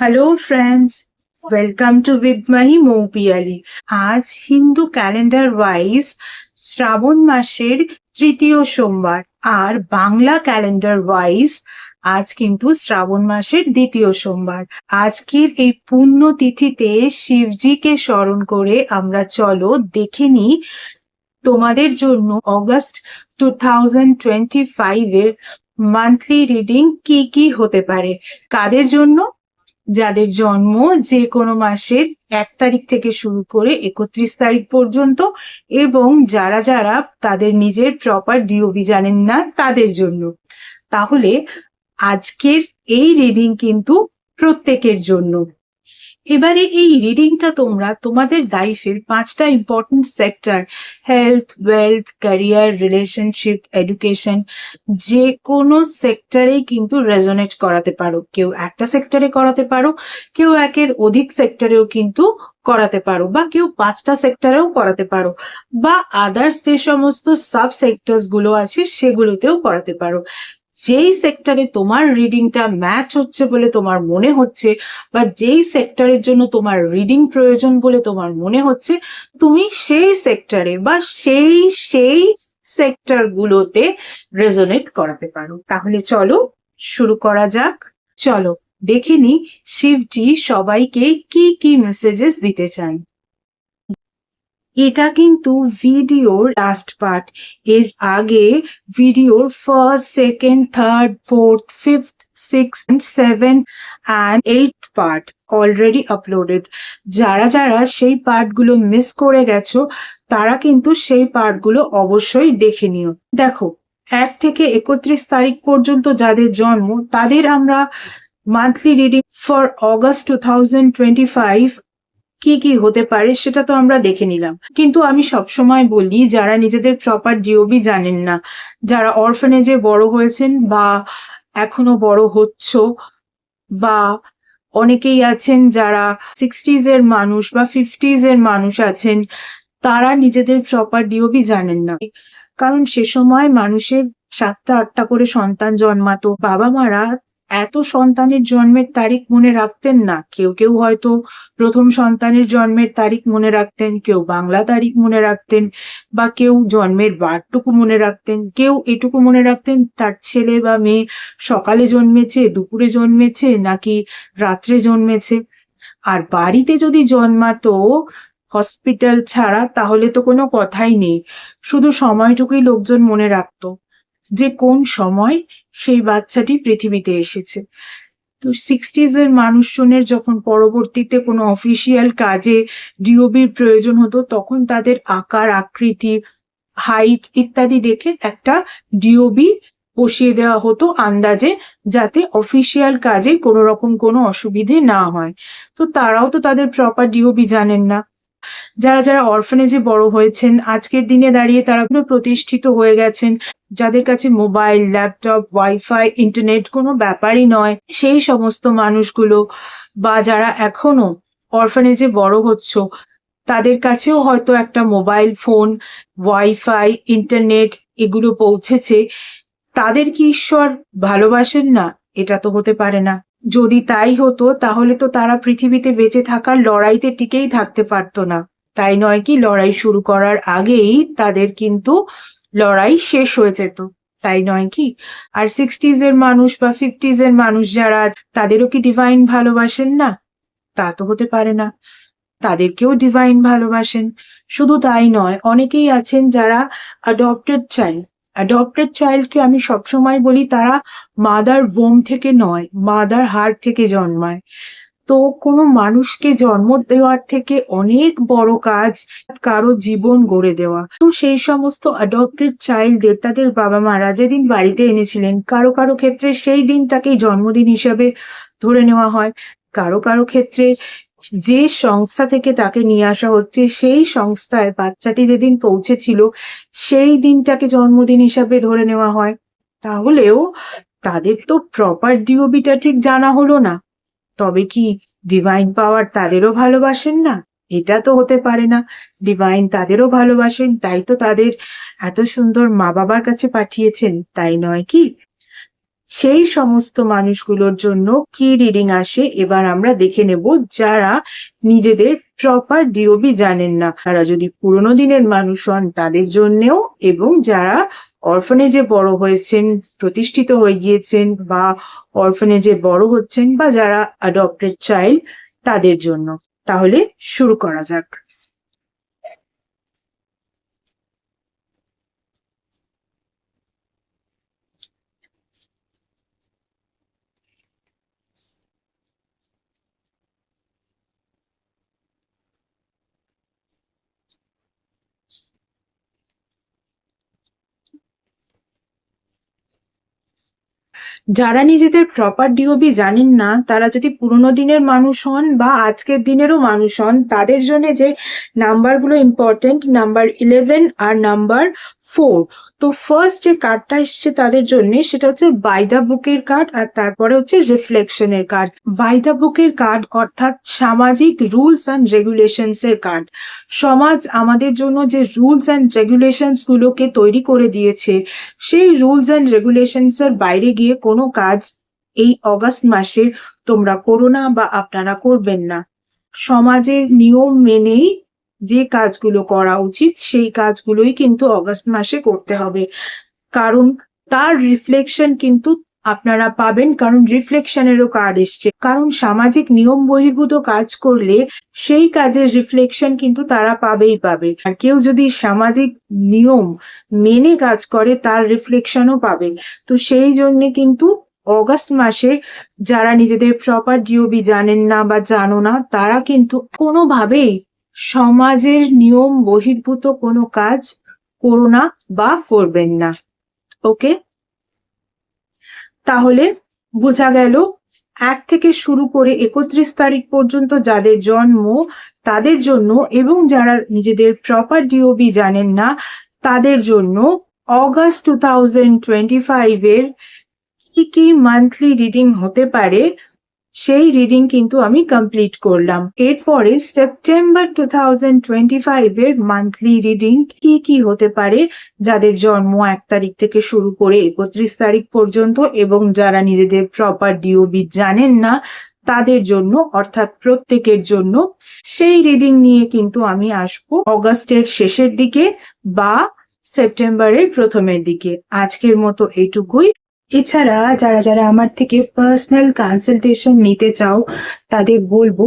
Hello friends welcome to with Mahi Moupiyali আজ Hindu calendar wise শ্রাবণ মাসের তৃতীয় সোমবার। আর বাংলা ক্যালেন্ডার ওয়াইজ আজ কিন্তু শ্রাবণ মাসের দ্বিতীয় সোমবার। আজকের এই পুণ্য তিথিতে শিবজিকে স্মরণ করে আমরা চলো দেখে নিই তোমাদের জন্য অগস্ট টু থাউজেন্ড টোয়েন্টি ফাইভের মান্থলি রিডিং কি কি হতে পারে। কাদের জন্য? যাদের জন্ম যে কোনো মাসের এক তারিখ থেকে শুরু করে একত্রিশ তারিখ পর্যন্ত এবং যারা যারা তাদের নিজের প্রপার ডিওবি জানেন না তাদের জন্য। তাহলে আজকের এই রিডিং কিন্তু প্রত্যেকের জন্য। এবারে এই রিডিংটা তোমরা তোমাদের লাইফের পাঁচটা important sector health wealth career relationship education যে কোনো সেক্টরেই কিন্তু রেজোনেট করাতে পারো। কেউ একটা সেক্টরে করাতে পারো, কেউ একের অধিক সেক্টরেও কিন্তু করাতে পারো বা কেউ পাঁচটা সেক্টরেও করাতে পারো বা আদার্স যে সমস্ত সাব সেক্টরসগুলো আছে সেগুলোতেও করাতে পারো। যেই সেক্টরে তোমার রিডিংটা ম্যাচ হচ্ছে বলে তোমার মনে হচ্ছে বা যেই সেক্টরের জন্য তোমার রিডিং প্রয়োজন বলে তোমার মনে হচ্ছে, তুমি সেই সেক্টরে বা সেই সেই সেক্টর গুলোতে রেজোনেট করাতে পারো। তাহলে চলো, শুরু করা যাক। চলো, দেখে নি শিবজি সবাইকে কি কি মেসেজেস দিতে চান এটা কিন্তু ভিডিওর লাস্ট পার্ট এর আগে ভিডিওর first second third fourth fifth six seven and eight part already uploaded যারা যারা সেই পার্টগুলো মিস করে গেছো, তারা কিন্তু সেই পার্টগুলো অবশ্যই দেখে নিও। দেখো, এক থেকে একত্রিশ তারিখ পর্যন্ত যাদের জন্ম, তাদের আমরা monthly reading for August two thousand twenty five কি কি হতে পারে সেটা তো আমরা দেখে নিলাম। কিন্তু আমি সবসময় বলি, যারা নিজেদের প্রপার জিওবি জানেন না, যারা অরফানেজে বড় হয়েছেন বা এখনও বড় হচ্ছ বা অনেকেই আছেন যারা সিক্সটিজ এর মানুষ বা ফিফটিজ এর মানুষ আছেন, তারা নিজেদের প্রপার ডিওবি জানেন না। কারণ সে সময় মানুষের সাতটা আটটা করে সন্তান জন্মাতো বাবা মারা এত সন্তানের জন্মের তারিখ মনে রাখতেন না। কেউ কেউ হয়তো প্রথম সন্তানের জন্মের তারিখ মনে রাখতেন, কেউ বাংলা তারিখ মনে রাখতেন বা কেউ জন্মের বারটুকু মনে রাখতেন, কেউ এটুকু মনে রাখতেন, তার ছেলে বা মেয়ে সকালে জন্মেছে, দুপুরে জন্মেছে, নাকি রাত্রে জন্মেছে। আর বাড়িতে যদি জন্মাতো হসপিটাল ছাড়া, তাহলে তো কোনো কথাই নেই। শুধু সময়টুকুই লোকজন মনে রাখতো। যে কোন সময় সেই বাচ্চাটি পৃথিবীতে এসেছে। তো সিক্সটিজ এর মানুষজনের যখন পরবর্তীতে কোনো অফিসিয়াল কাজে ডিওবির প্রয়োজন হতো, তখন তাদের আকার, আকৃতি হাইট ইত্যাদি দেখে একটা ডিওবি বসিয়ে দেওয়া হতো আন্দাজে, যাতে অফিসিয়াল কাজে কোনো রকম কোনো অসুবিধে না হয়। তো তারাও তো তাদের প্রপার ডিওবি জানেন না। যারা যারা অরফানেজে বড় হয়েছেন, আজকের দিনে দাঁড়িয়ে তারা কোনো প্রতিষ্ঠিত হয়ে গেছেন। যাদের কাছে মোবাইল ল্যাপটপ ওয়াইফাই ইন্টারনেট কোনো ব্যাপারই নয়, সেই সমস্ত মানুষগুলো বা যারা এখনও অরফানেজে বড় হচ্ছ, তাদের কাছেও হয়তো একটা মোবাইল ফোন ওয়াইফাই ইন্টারনেট এগুলো পৌঁছেছে। তাদের কি ঈশ্বর ভালোবাসেন না? এটা তো হতে পারে না। যদি তাই হতো, তাহলে তো তারা পৃথিবীতে বেঁচে থাকার লড়াইতে টিকেই থাকতে পারতো না। তাই নয় কি, লড়াই শুরু করার আগেই তাদের কিন্তু লড়াই শেষ হয়ে যেত। তাই নয় কি? আর সিক্সটিজ এর মানুষ বা ফিফটিজ এর মানুষ যারা, তাদেরও কি ডিভাইন ভালোবাসেন না? তা তো হতে পারে না। তাদেরকেও ডিভাইন ভালোবাসেন। শুধু তাই নয়, অনেকেই আছেন যারা অ্যাডপ্টেড চাইল্ড অ্যাডপ্টেড চাইল্ডকে আমি সবসময় বলি তারা মাদার বোম থেকে নয় মাদার হার্ট থেকে জন্মায়। তো কোনো মানুষকে জন্ম দেওয়ার থেকে অনেক বড় কাজ কারও জীবন গড়ে দেওয়া। তো সেই সমস্ত অ্যাডপ্টেড চাইল্ডদের তাদের বাবা মারা যেদিন বাড়িতে এনেছিলেন, কারও কারও ক্ষেত্রে সেই দিনটাকেই জন্মদিন হিসাবে ধরে নেওয়া হয়। কারও কারও ক্ষেত্রে যে সংস্থা থেকে তাকে নিয়ে আসা হচ্ছে, সেই সংস্থায় বাচ্চাটি যেদিন পৌঁছেছিল, সেই দিনটাকে জন্মদিন হিসাবে ধরে নেওয়া হয়। তাহলেও তাদের তো প্রপার ডিওবিটা ঠিক জানা হলো না। তবে কি ডিভাইন পাওয়ার তাদেরও ভালোবাসেন না? এটা তো হতে পারে না। ডিভাইন তাদেরও ভালোবাসেন, তাই তো তাদের এত সুন্দর মা বাবার কাছে পাঠিয়েছেন, তাই নয় কি? সেই সমস্ত মানুষগুলোর জন্য কি রিডিং আসে এবার আমরা দেখে নেব যারা নিজেদের প্রপার ডিওবি জানেন না। তারা যদি পুরোনো দিনের মানুষ হন, তাদের জন্যেও এবং যারা অরফানেজে বড় হয়েছেন, প্রতিষ্ঠিত হয়ে গিয়েছেন বা অরফানেজে বড় হচ্ছেন বা যারা অ্যাডপ্টেড চাইল্ড তাদের জন্য। তাহলে শুরু করা যাক। যারা নিজেদের প্রপার ডিওবি জানেন না, তারা যদি পুরোনো দিনের মানুষ হন বা আজকের দিনেরও মানুষ হন, তাদের জন্য যে নাম্বারগুলো ইম্পর্টেন্ট নাম্বার ইলেভেন আর নাম্বার ফোর তো ফার্স্ট যে কার্ডটা এসছে তাদের জন্য, সেটা হচ্ছে বাই দ্য বুকের কার্ড আর তারপরে হচ্ছে রিফ্লেকশনের কার্ড বাই দ্য বুকের কার্ড অর্থাৎ সামাজিক রুলস অ্যান্ড রেগুলেশনস এর কার্ড সমাজ আমাদের জন্য যে রুলস অ্যান্ড রেগুলেশনস গুলোকে তৈরি করে দিয়েছে, সেই রুলস অ্যান্ড রেগুলেশনস এর বাইরে গিয়ে কোনো কাজ এই অগাস্ট মাসে তোমরা করো না বা আপনারা করবেন না। সমাজের নিয়ম মেনেই যে কাজগুলো করা উচিত, সেই কাজগুলোই কিন্তু অগাস্ট মাসে করতে হবে। কারণ তার রিফ্লেকশন কিন্তু আপনারা পাবেন কারণ রিফ্লেকশনেরও কার্ড এসছে। কারণ সামাজিক নিয়ম বহির্ভূত কাজ করলে সেই কাজের রিফ্লেকশন কিন্তু তারা পাবেই পাবে। আর কেউ যদি সামাজিক নিয়ম মেনে কাজ করে, তার রিফ্লেকশনও পাবে। তো সেই জন্যে কিন্তু অগাস্ট মাসে যারা নিজেদের প্রপার ডিওবি জানেন না বা জানো না, তারা কিন্তু কোনোভাবেই সমাজের নিয়ম বহির্ভূত কোনো কাজ করো না বা করবেন না। ওকে? তাহলে বোঝা গেল এক থেকে শুরু করে একত্রিশ তারিখ পর্যন্ত যাদের জন্ম, তাদের জন্য এবং যারা নিজেদের প্রপার ডিওবি জানেন না, তাদের জন্য অগাস্ট টু থাউজেন্ড টোয়েন্টি ফাইভের কি কি মান্থলি রিডিং হতে পারে সেই রিডিং কিন্তু আমি কমপ্লিট করলাম। এরপরে সেপ্টেম্বর টু থাউজেন্ড টোয়েন্টি ফাইভের মান্থলি রিডিং কি কি হতে পারে, যাদের জন্ম এক তারিখ থেকে শুরু করে একত্রিশ তারিখ পর্যন্ত এবং যারা নিজেদের প্রপার ডিওবি জানেন না, তাদের জন্য অর্থাৎ প্রত্যেকের জন্য সেই রিডিং নিয়ে কিন্তু আমি আসব অগাস্টের শেষের দিকে বা সেপ্টেম্বরের প্রথমের দিকে। আজকের মতো এইটুকুই এছাড়া যারা যারা আমার থেকে পার্সোনাল কনসালটেশন নিতে চাও তাদের বলবো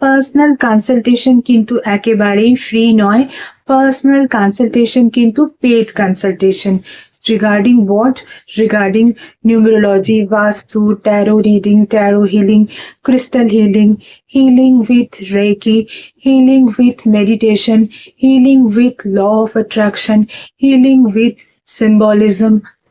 পার্সোনাল কনসালটেশন কিন্তু একেবারেই ফ্রি নয় পার্সোনাল কনসালটেশন কিন্তু paid consultation regarding what regarding numerology vastu tarot reading tarot healing crystal healing healing with reiki healing with meditation healing with law of attraction healing with symbolism